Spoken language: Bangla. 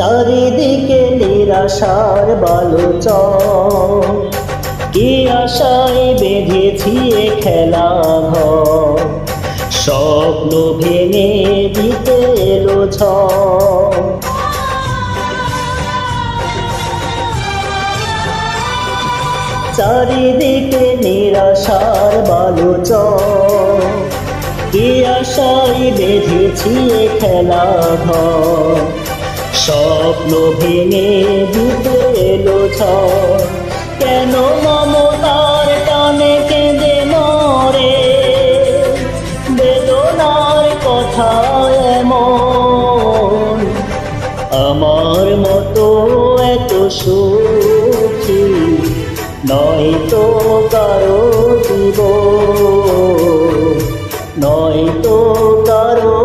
চারিদিকে নিরাশার বালুচ কি আশায় বেঁধেছি খেলা ঘর? স্বপ্ন ভেঙে দিতে এলো ঝড়। চারিদিকে নিরাশার বালুচ কি আশাই বেঁধেছি খেলা ঘর? স্বপ্ন ভেঙে দিতে এলো কেন মমতার টানে কেঁদে মরে? বেদনার কথা এমন। আমার মতো এত সুখী নয় তো কারও জীব নয় তো কারও